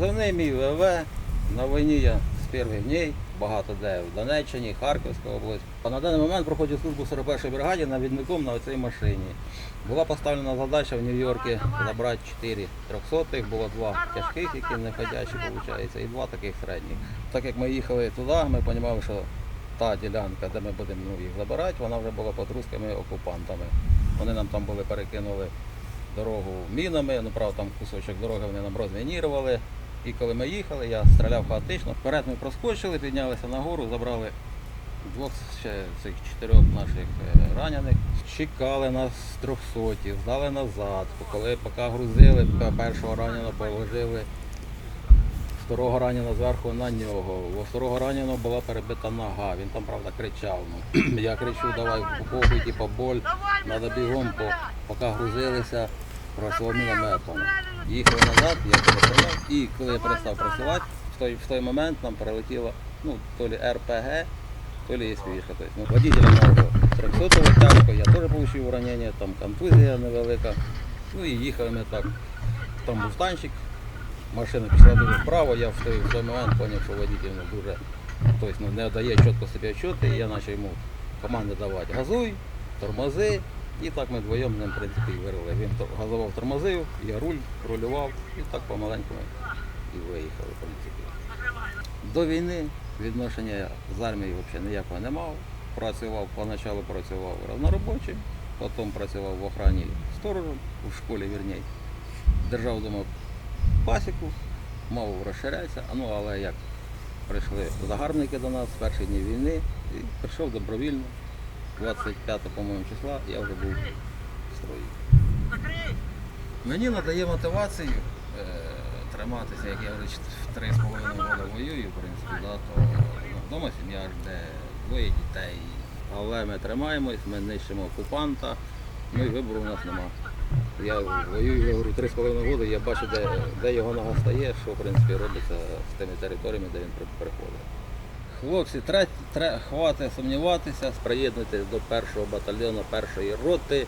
Позивний мій ВВ. На війні я з перших днів, багато де в Донеччині, Харківська область. На даний момент проходжу службу 41-й бригаді навідником на цій машині. Була поставлена задача в Нью-Йорку забрати 4 трьохсотих, було два тяжких, які не ходячі, виходить, і два таких середніх. Так як ми їхали туди, ми розуміли, що та ділянка, де ми будемо ну, їх забирати, вона вже була під русскими окупантами. Вони нам там були перекинули дорогу мінами, ну правда там кусочок дороги вони нам розмінірували. І коли ми їхали, я стріляв хаотично. Вперед ми проскочили, піднялися нагору, забрали двох ще цих чотирьох наших е, ранених. Чекали нас трьохсоті, здали назад. Коли поки грузили, першого раненого положили второго раненого зверху на нього. У второго раненого була перебита нога. Він там, правда, кричав. Ну. Я кричу, давай похуй, типа боль, треба бігом, поки грузилися, просило мінометом. Їхали назад, я перестріляв, і коли я перестав працювати, в той, в той момент нам прилетіло ну, то лі РПГ, то лі СВІшка. Ну, водителя мого 300 тяжко, я теж отримав ранення, там контузія невелика. Ну і їхали ми так. Там був танчик, машина пішла дуже вправо, я в той, в той момент зрозумів, що водитель ну, дуже тобто, ну, не дає чітко собі відчути, і я почав йому команди давати газуй, тормози. І так ми вдвоєм з ним в принципі, і вирили. Він газував, тормозив, я руль, рулював і так помаленьку ми і виїхали, в принципі. До війни відношення з армією взагалі ніякого не мав. Працював, поначалу працював разноробочим, потім працював в охрані сторожем, у школі вірніше. Держав вдома пасіку, мав розширятися, ну але як прийшли загарбники до нас з перших днів війни і прийшов добровільно. 25 по-моєму числа я вже був в строї. Мені надає мотивацію е, триматися, як я вже чт- три з половиною роки воюю, в принципі, да, то ну, вдома сім'я жде, двоє дітей. Але ми тримаємось, ми нищимо окупанта, ну і вибору у нас нема. Я воюю, я говорю, три з половиною роки, я бачу, де, де його нога стає, що в принципі робиться з тими територіями, де він приходить. Хлопці, тре, тре, хватить сумніватися, приєднуйтесь до першого батальйону першої роти.